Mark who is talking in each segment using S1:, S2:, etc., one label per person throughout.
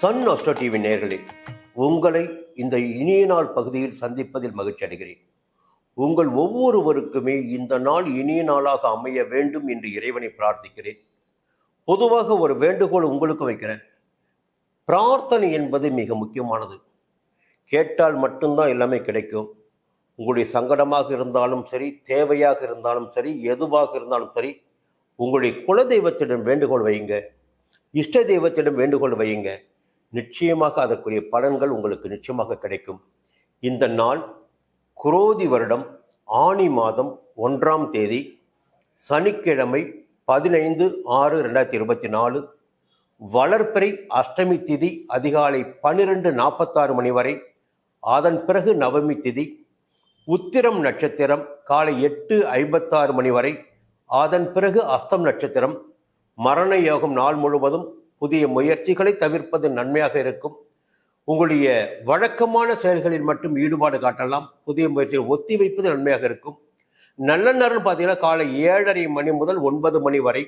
S1: Sun Astro TV நேர்களே உங்களை இந்த இனிய நாள் பகுதியில் சந்திப்பதில் மகிழ்ச்சி அடைகிறேன். உங்கள் ஒவ்வொருவருக்குமே இந்த நாள் இனிய நாளாக அமைய வேண்டும் என்று இறைவனை பிரார்த்திக்கிறேன். பொதுவாக ஒரு வேண்டுகோள் உங்களுக்கு வைக்கிறேன். பிரார்த்தனை என்பது மிக முக்கியமானது. கேட்டால் மட்டும்தான் எல்லாமே கிடைக்கும். உங்களுடைய சங்கடமாக இருந்தாலும் சரி தேவையாக இருந்தாலும் சரி எதுவாக இருந்தாலும் சரி உங்களுடைய குலதெய்வத்திடம் வேண்டுகோள் வையுங்க. இஷ்ட தெய்வத்திடம் வேண்டுகோள் வையுங்க. நிச்சயமாக அதற்குரிய பலன்கள் உங்களுக்கு நிச்சயமாக கிடைக்கும். இந்த நாள் குரோதி வருடம் ஆனி மாதம் ஒன்றாம் தேதி சனிக்கிழமை பதினைந்து ஆறு ரெண்டாயிரத்தி இருபத்தி நாலு வளர்ப்பிறை அஷ்டமி திதி அதிகாலை பன்னிரெண்டு நாற்பத்தாறு மணி வரை அதன் பிறகு நவமி திதி உத்திரம் நட்சத்திரம் காலை எட்டு ஐம்பத்தாறு மணி வரை அதன் பிறகு அஸ்தம் நட்சத்திரம் மரண யோகம் நாள் முழுவதும் புதிய முயற்சிகளை தவிர்ப்பது நன்மையாக இருக்கும். உங்களுடைய வழக்கமான செயல்களில் மட்டும் ஈடுபாடு காட்டலாம். புதிய முயற்சிகள் ஒத்தி வைப்பது நன்மையாக இருக்கும். நல்ல நேரம் பார்த்தீங்கன்னா காலை ஏழரை மணி முதல் ஒன்பது மணி வரை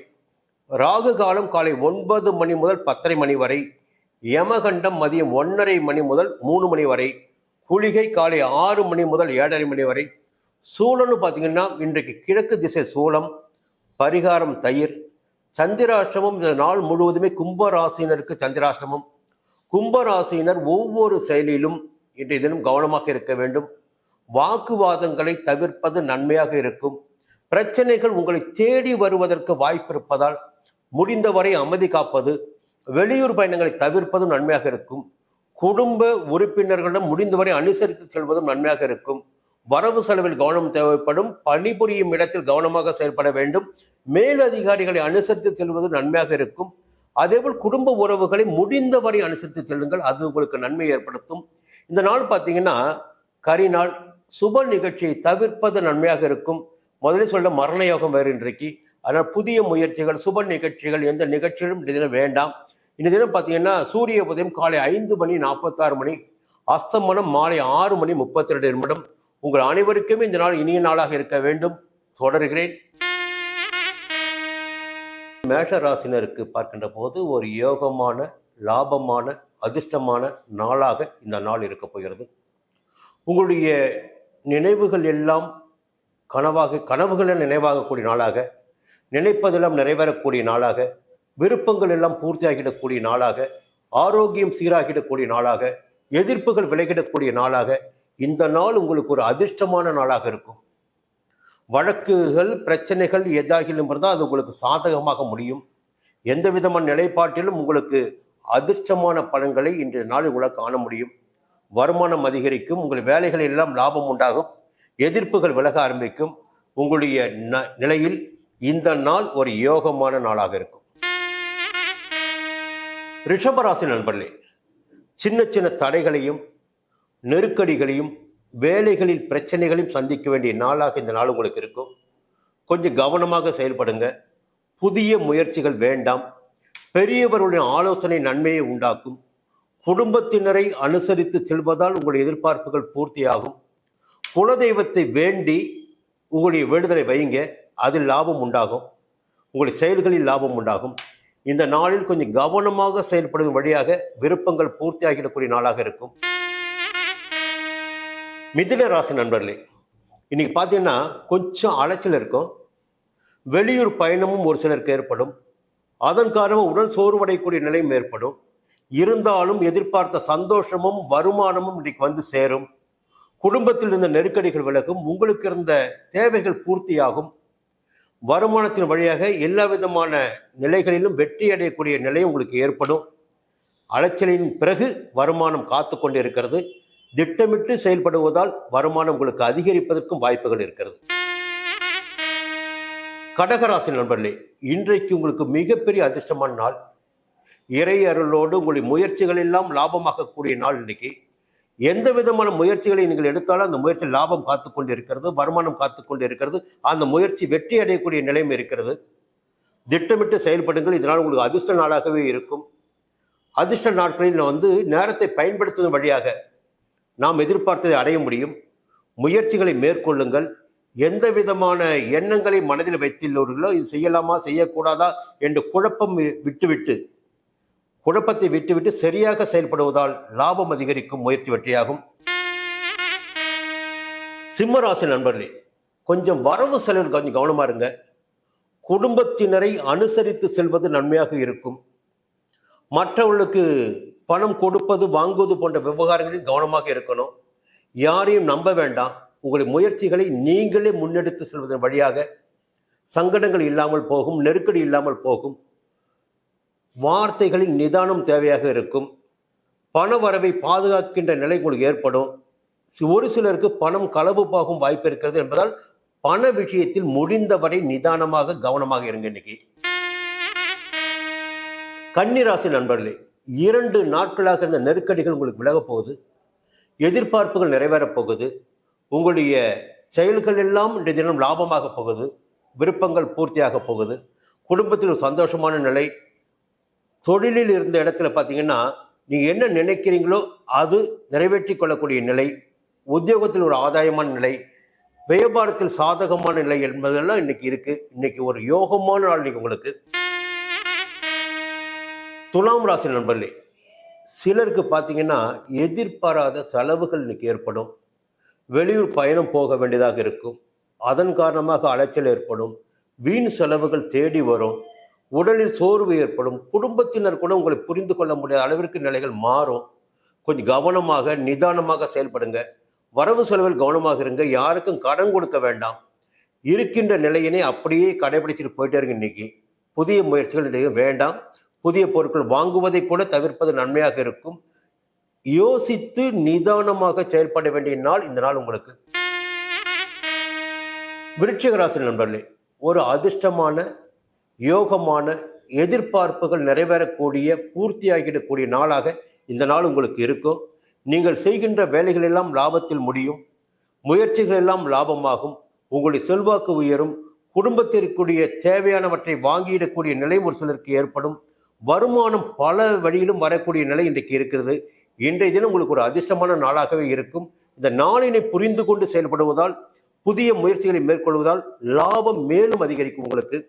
S1: ராகு காலம் காலை ஒன்பது மணி முதல் பத்தரை மணி வரை யமகண்டம் மதியம் ஒன்றரை மணி முதல் மூணு மணி வரை குளிகை காலை ஆறு மணி முதல் ஏழரை மணி வரை. சூழல்னு பார்த்தீங்கன்னா இன்றைக்கு கிழக்கு திசை சூளம் பரிகாரம் தயிர் சந்திராஷ்டமம் இந்த நாள் முழுவதுமே கும்பராசினருக்கு சந்திராஷ்டமம். கும்பராசினர் ஒவ்வொரு செயலிலும் இன்றைய தினம் கவனமாக இருக்க வேண்டும். வாக்குவாதங்களை தவிர்ப்பது நன்மையாக இருக்கும். பிரச்சனைகள் உங்களை தேடி வருவதற்கு வாய்ப்பு இருப்பதால் முடிந்தவரை அமைதி காப்பது வெளியூர் பயணங்களை தவிர்ப்பதும் நன்மையாக இருக்கும். குடும்ப உறுப்பினர்களிடம் முடிந்தவரை அனுசரித்து செல்வதும் நன்மையாக இருக்கும். வரவு செலவில் கவனம் தேவைப்படும். பணிபுரியும் இடத்தில் கவனமாக செயல்பட வேண்டும். மேலதிகாரிகளை அனுசரித்து செல்வது நன்மையாக இருக்கும். அதேபோல் குடும்ப உறவுகளை முடிந்தவரை அனுசரித்து செல்லுங்கள். அது உங்களுக்கு நன்மை ஏற்படுத்தும். இந்த நாள் பார்த்தீங்கன்னா கரிநாள் சுப நிகழ்ச்சியை தவிர்ப்பது நன்மையாக இருக்கும். முதல்ல சொல்ல மரண யோகம் வேறு இன்றைக்கு. அதனால் புதிய முயற்சிகள் சுப நிகழ்ச்சிகள் எந்த நிகழ்ச்சிகளும் இந்த தினம் வேண்டாம். இந்த தினம் பார்த்தீங்கன்னா சூரிய உதயம் காலை ஐந்து மணி நாற்பத்தாறு மணி அஸ்தமனம் மாலை ஆறு மணி முப்பத்தி ரெண்டு நிமிடம். உங்கள் அனைவருக்குமே இந்த நாள் இனிய நாளாக இருக்க வேண்டும். தொடர்கிறேன். மேஷராசினருக்கு பார்க்கின்ற போது ஒரு யோகமான லாபமான அதிர்ஷ்டமான நாளாக இந்த நாள் இருக்க போகிறது. உங்களுடைய நினைவுகள் எல்லாம் கனவாக கனவுகள் நினைவாகக்கூடிய நாளாக நினைப்பதெல்லாம் நிறைவேறக்கூடிய நாளாக விருப்பங்கள் எல்லாம் பூர்த்தியாகிடக்கூடிய நாளாக ஆரோக்கியம் சீராகிடக்கூடிய நாளாக எதிர்ப்புகள் விலகிடக்கூடிய நாளாக இந்த நாள் உங்களுக்கு ஒரு அதிர்ஷ்டமான நாளாக இருக்கும். வழக்குகள் பிரச்சனைகள் எதாகிலும் இருந்தால் அது உங்களுக்கு சாதகமாக முடியும். எந்த விதமான நிலைப்பாட்டிலும் உங்களுக்கு அதிர்ஷ்டமான பலன்களை இன்றைய நாள் உங்களால் காண முடியும். வருமானம் அதிகரிக்கும் உங்கள் வேலைகள் எல்லாம் லாபம் உண்டாகும் எதிர்ப்புகள் விலக ஆரம்பிக்கும். உங்களுடைய ந- நிலையில் இந்த நாள் ஒரு யோகமான நாளாக இருக்கும். ரிஷபராசி நண்பர்களே சின்ன சின்ன தடைகளையும் நெருக்கடிகளையும் வேலைகளில் பிரச்சனைகளையும் சந்திக்க வேண்டிய நாளாக இந்த நாள் உங்களுக்கு இருக்கும். கொஞ்சம் கவனமாக செயல்படுங்க. புதிய முயற்சிகள் வேண்டாம். பெரியவருடைய ஆலோசனை நன்மையை உண்டாக்கும். குடும்பத்தினரை அனுசரித்து செல்வதால் உங்களுடைய எதிர்பார்ப்புகள் பூர்த்தியாகும். குலதெய்வத்தை வேண்டி உங்களுடைய வேண்டுதலை வையுங்க. அதில் லாபம் உண்டாகும். உங்களுடைய செயல்களில் லாபம் உண்டாகும். இந்த நாளில் கொஞ்சம் கவனமாக செயல்படும் வழியாக விருப்பங்கள் பூர்த்தியாகிடக்கூடிய நாளாக இருக்கும். மிதுன ராசி நண்பர்களே இன்னைக்கு பார்த்தீங்கன்னா கொஞ்சம் அலைச்சல் இருக்கும். வெளியூர் பயணமும் ஒரு சிலருக்கு ஏற்படும். அதன் காரணமாக உடல் சோர்வடையக்கூடிய நிலையும் ஏற்படும். இருந்தாலும் எதிர்பார்த்த சந்தோஷமும் வருமானமும் இன்னைக்கு வந்து சேரும். குடும்பத்தில் இருந்த நெருக்கடிகள் விலகும். உங்களுக்கு இருந்த தேவைகள் பூர்த்தியாகும். வருமானத்தின் வழியாக எல்லா விதமான நிலைகளிலும் வெற்றி அடையக்கூடிய நிலை உங்களுக்கு ஏற்படும். அலைச்சலின் பிறகு வருமானம் காத்து கொண்டு இருக்கிறது. திட்டமிட்டு செயல்படுவதால் வருமானம் உங்களுக்கு அதிகரிப்பதற்கும் வாய்ப்புகள் இருக்கிறது. கடகராசி நண்பர்களே இன்றைக்கு உங்களுக்கு மிகப்பெரிய அதிர்ஷ்டமான நாள். இறை அருளோடு உங்களுடைய முயற்சிகள் எல்லாம் லாபமாகக்கூடிய நாள் இன்னைக்கு. எந்த விதமான முயற்சிகளை நீங்கள் எடுத்தாலும் அந்த முயற்சி லாபம் காத்து கொண்டு இருக்கிறது வருமானம் காத்து கொண்டு இருக்கிறது அந்த முயற்சி வெற்றி அடையக்கூடிய நிலைமை இருக்கிறது. திட்டமிட்டு செயல்படுங்கள் இதனால் உங்களுக்கு அதிர்ஷ்ட நாளாகவே இருக்கும். அதிர்ஷ்ட நாட்களில் வந்து நேரத்தை பயன்படுத்துவதன் வழியாக நாம் எதிர்பார்த்ததை அடைய முடியும். முயற்சிகளை மேற்கொள்ளுங்கள். எந்த விதமான எண்ணங்களை மனதில் வைத்துள்ளவர்களோ இது செய்யலாமா செய்யக்கூடாதா என்று குழப்பம் வி- விட்டுவிட்டு குழப்பத்தை விட்டுவிட்டு சரியாக செயல்படுவதால் லாபம் அதிகரிக்கும் முயற்சி வெற்றியாகும். சிம்மராசி நண்பர்களே கொஞ்சம் வரவு செலவில் கொஞ்சம் கவனமா இருங்க. குடும்பத்தினரை அனுசரித்து செல்வது நன்மையாக இருக்கும். மற்றவர்களுக்கு பணம் கொடுப்பது வாங்குவது போன்ற விவகாரங்களில் கவனமாக இருக்கணும். யாரையும் நம்ப வேண்டாம். உங்களுடைய முயற்சிகளை நீங்களே முன்னெடுத்து செல்வதன் வழியாக சங்கடங்கள் இல்லாமல் போகும் நெருக்கடி இல்லாமல் போகும். வார்த்தைகளின் நிதானம் தேவையாக இருக்கும். பண வரவை பாதுகாக்கின்ற நிலை உங்களுக்கு ஏற்படும். ஒரு சிலருக்கு பணம் களவு போகும் வாய்ப்பு இருக்கிறது என்பதால் பண விஷயத்தில் முடிந்தவரை நிதானமாக கவனமாக இருங்க இன்னைக்கு. கன்னிராசி நண்பர்களே இரண்டு நாட்களாக இருந்த நெருக்கடிகள் உங்களுக்கு விலகப் போகுது எதிர்பார்ப்புகள் நிறைவேறப் போகுது உங்களுடைய செயல்கள் எல்லாம் இன்றைய தினம் லாபமாக போகுது விருப்பங்கள் பூர்த்தியாக போகுது குடும்பத்தில் ஒரு சந்தோஷமான நிலை தொழிலில் இருந்த இடத்துல பார்த்தீங்கன்னா நீங்கள் என்ன நினைக்கிறீங்களோ அது நிறைவேற்றி கொள்ளக்கூடிய நிலை உத்தியோகத்தில் ஒரு ஆதாயமான நிலை வியாபாரத்தில் சாதகமான நிலை என்பதெல்லாம் இன்னைக்கு இருக்கு. இன்னைக்கு ஒரு யோகமான நாள் இன்னைக்கு உங்களுக்கு. துலாம் ராசி நண்பர்களே சிலருக்கு பார்த்தீங்கன்னா எதிர்பாராத செலவுகள் இன்னைக்கு ஏற்படும். வெளியூர் பயணம் போக வேண்டியதாக இருக்கும். அதன் காரணமாக அலைச்சல் ஏற்படும். வீண் செலவுகள் தேடி வரும். உடலில் சோர்வு ஏற்படும். குடும்பத்தினர் கூட உங்களை புரிந்து கொள்ள முடியாத அளவிற்கு நிலைகள் மாறும். கொஞ்சம் கவனமாக நிதானமாக செயல்படுங்க. வரவு செலவில் கவனமாக இருங்க. யாருக்கும் கடன் கொடுக்க வேண்டாம். இருக்கின்ற நிலையினை அப்படியே கடைபிடிச்சிட்டு போயிட்டே இருங்க இன்னைக்கு. புதிய முயற்சிகள் வேண்டாம். புதிய பொருட்கள் வாங்குவதை கூட தவிர்ப்பது நன்மையாக இருக்கும். யோசித்து நிதானமாக செயல்பட வேண்டிய நாள் இந்த நாள் உங்களுக்கு. விருட்சிக ராசி நண்பர்களே ஒரு அதிர்ஷ்டமான யோகமான எதிர்பார்ப்புகள் நிறைவேறக்கூடிய பூர்த்தியாகிடக்கூடிய நாளாக இந்த நாள் உங்களுக்கு இருக்கும். நீங்கள் செய்கின்ற வேலைகள் எல்லாம் லாபத்தில் முடியும். முயற்சிகள் எல்லாம் லாபமாகும். உங்களுடைய செல்வாக்கு உயரும். குடும்பத்திற்குரிய தேவையானவற்றை வாங்கிடக்கூடிய நிலை ஒரு சிலருக்கு ஏற்படும். வருமானம் பல வழியிலும் வரக்கூடிய நிலை இன்றைக்கு இருக்கிறது. இன்றைய தினம் உங்களுக்கு ஒரு அதிர்ஷ்டமான நாளாகவே இருக்கும். இந்த நாளினை புரிந்து கொண்டு செயல்படுவதால் புதிய முயற்சிகளை மேற்கொள்வதால் லாபம் மேலும் அதிகரிக்கும் உங்களுக்கு.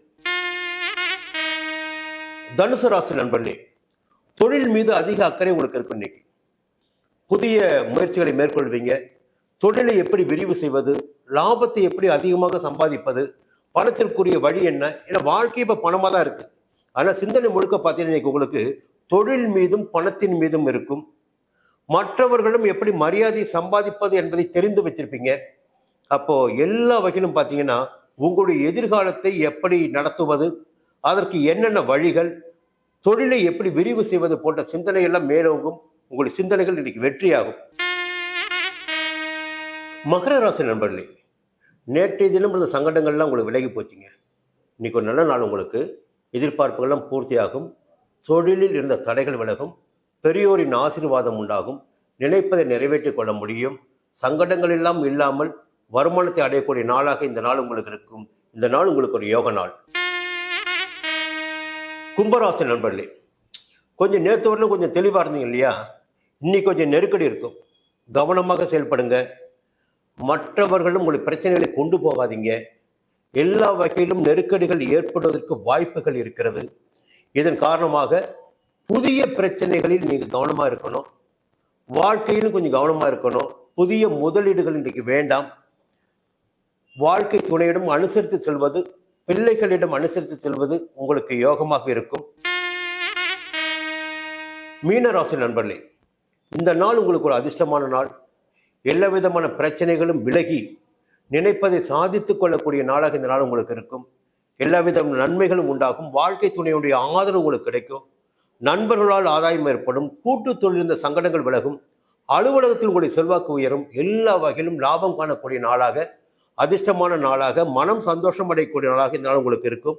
S1: தனுசு ராசி நண்பர்களே தொழில் மீது அதிக அக்கறை உங்களுக்கு இருக்கும் இன்னைக்கு புதிய முயற்சிகளை மேற்கொள்வீங்க. தொழிலை எப்படி விரிவு செய்வது லாபத்தை எப்படி அதிகமாக சம்பாதிப்பது பணத்திற்குரிய வழி என்ன? ஏன்னா வாழ்க்கை இப்போ பணமாக தான் இருக்கு. ஆனால் சிந்தனை முழுக்க பார்த்தீங்கன்னா உங்களுக்கு தொழில் மீதும் பணத்தின் மீதும் இருக்கும். மற்றவர்களும் எப்படி மரியாதை சம்பாதிப்பது என்பதை தெரிந்து வச்சிருப்பீங்க. அப்போ எல்லா வகையிலும் பார்த்தீங்கன்னா உங்களுடைய எதிர்காலத்தை எப்படி நடத்துவது அதற்கு என்னென்ன வழிகள் தொழிலை எப்படி விரிவு செய்வது போன்ற சிந்தனை எல்லாம் மேலோங்கும். உங்களுடைய சிந்தனைகள் இன்னைக்கு வெற்றியாகும். மகர ராசி நண்பர்களே நேற்றைய தினம் இருந்த சங்கடங்கள்லாம் உங்களுக்கு விலகி போச்சுங்க. இன்னைக்கு ஒரு நல்ல நாள் உங்களுக்கு. எதிர்பார்ப்புகளும் பூர்த்தியாகும். தொழிலில் இருந்த தடைகள் விலகும். பெரியோரின் ஆசீர்வாதம் உண்டாகும். நினைப்பதை நிறைவேற்றிக் கொள்ள முடியும். சங்கடங்கள் எல்லாம் இல்லாமல் வருமானத்தை அடையக்கூடிய நாளாக இந்த நாள் உங்களுக்கு இருக்கும். இந்த நாள் உங்களுக்கு ஒரு யோக நாள். கும்பராசி நண்பர்களே கொஞ்சம் நேற்று வரலும் கொஞ்சம் தெளிவாக இருந்தீங்க இல்லையா? இன்னைக்கு கொஞ்சம் நெருக்கடி இருக்கும். கவனமாக செயல்படுங்க. மற்றவர்களும் உங்களுக்கு பிரச்சனைகளை கொண்டு போகாதீங்க. எல்லா வகையிலும் நெருக்கடிகள் ஏற்படுவதற்கு வாய்ப்புகள் இருக்கிறது. இதன் காரணமாக புதிய பிரச்சனைகளில் நீங்கள் கவனமாக இருக்கணும். வாழ்க்கையிலும் கொஞ்சம் கவனமாக இருக்கணும். புதிய முதலீடுகள் இன்றைக்கு வேண்டாம். வாழ்க்கை துணையிடம் அனுசரித்து செல்வது பிள்ளைகளிடம் அனுசரித்து செல்வது உங்களுக்கு யோகமாக இருக்கும். மீனராசி நண்பர்களே இந்த நாள் உங்களுக்கு ஒரு அதிர்ஷ்டமான நாள். எல்லா விதமான பிரச்சனைகளும் விலகி நினைப்பதை சாதித்துக் கொள்ளக்கூடிய நாளாக இந்த நாள் உங்களுக்கு இருக்கும். எல்லாவிதம் நன்மைகளும் உண்டாகும். வாழ்க்கை துணையுடைய ஆதரவு உங்களுக்கு கிடைக்கும். நண்பர்களால் ஆதாயம் ஏற்படும். கூட்டு தொழில் இருந்த சங்கடங்கள் விலகும். அலுவலகத்தில் உங்களுடைய செல்வாக்கு உயரும். எல்லா வகையிலும் லாபம் காணக்கூடிய நாளாக அதிர்ஷ்டமான நாளாக மனம் சந்தோஷம் அடையக்கூடிய நாளாக இந்த நாள் உங்களுக்கு இருக்கும்.